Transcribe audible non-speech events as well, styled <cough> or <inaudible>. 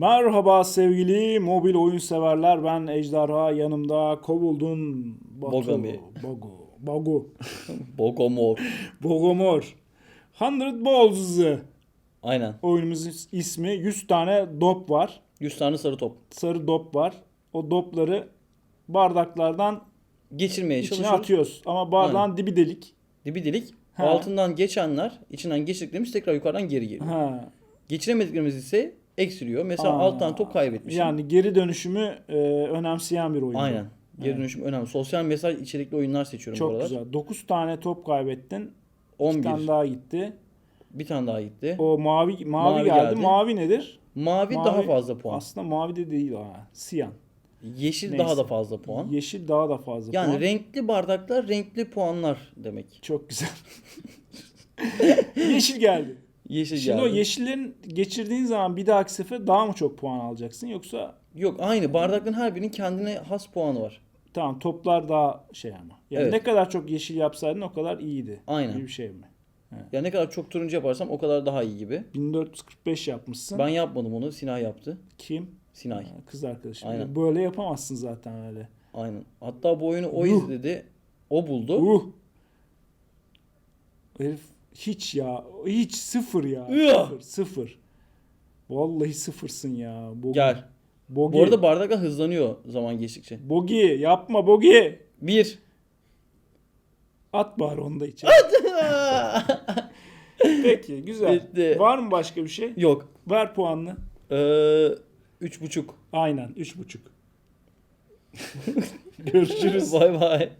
Merhaba sevgili mobil oyun severler. Ben Ejderha yanımda kovuldun. Bogami. Bogu. Bogu. <laughs> Bogomor. Bogomor. 100 Balls Aynen. oyunumuzun ismi. 100 tane dop var. 100 tane sarı top. Sarı dop var. O dopları bardaklardan Geçirmeye içine çalışıyoruz. atıyoruz. Ama bardağın dibi delik. Dibi delik. Ha. Altından geçenler, içinden geçtiklerimiz tekrar yukarıdan geri geliyor. Ha. Geçiremediklerimiz ise eksiliyor. Mesela Aa, alttan top kaybetmişim. Yani geri dönüşümü e, önemseyen bir oyun. bu. Aynen. Geri Evet. dönüşüm önemli. Sosyal mesaj içerikli oyunlar seçiyorum bu Çok aralar. güzel. 9 tane top kaybettin. Bir 11. tane daha gitti. Bir tane daha gitti. O mavi mavi, Mavi geldi. geldi. Mavi nedir? Mavi, Mavi- daha fazla puan. Aslında mavi de değil ha. Siyan. Yeşil Neyse. daha da fazla puan. Yeşil daha da fazla Yani puan. renkli bardaklar renkli puanlar demek. Çok güzel. <laughs> Yeşil geldi. Yeşil Şimdi geldi. o yeşillerin geçirdiğin zaman bir dahaki sefer daha mı çok puan alacaksın yoksa Yok aynı bardakların her birinin kendine has puanı var. tamam toplar daha şey ama. Yani Evet. ne kadar çok yeşil yapsaydın o kadar iyiydi. Aynen. Gibi bir şey mi? Ya ne kadar çok turuncu yaparsam o kadar daha iyi gibi. 1445 yapmışsın. Ben yapmadım onu. Sinay yaptı. Kim? Sinay. Ha, Kız arkadaşım. Aynen. Böyle yapamazsın zaten öyle. Aynen. Hatta bu oyunu o Yuh. izledi. O buldu. Uh. Herif hiç ya. Hiç sıfır ya. Sıfır. Sıfır. Vallahi sıfırsın ya. Bogi. Gel. Bogi. Bu arada bardaklar hızlanıyor zaman geçtikçe. Bogi yapma Bogi. Bir. At bari onu da içeri. <laughs> Peki güzel. Bitti. Var mı başka bir şey? Yok. Ver puanını. Ee, üç buçuk. Aynen. Üç buçuk. <laughs> Görüşürüz. Bay bay.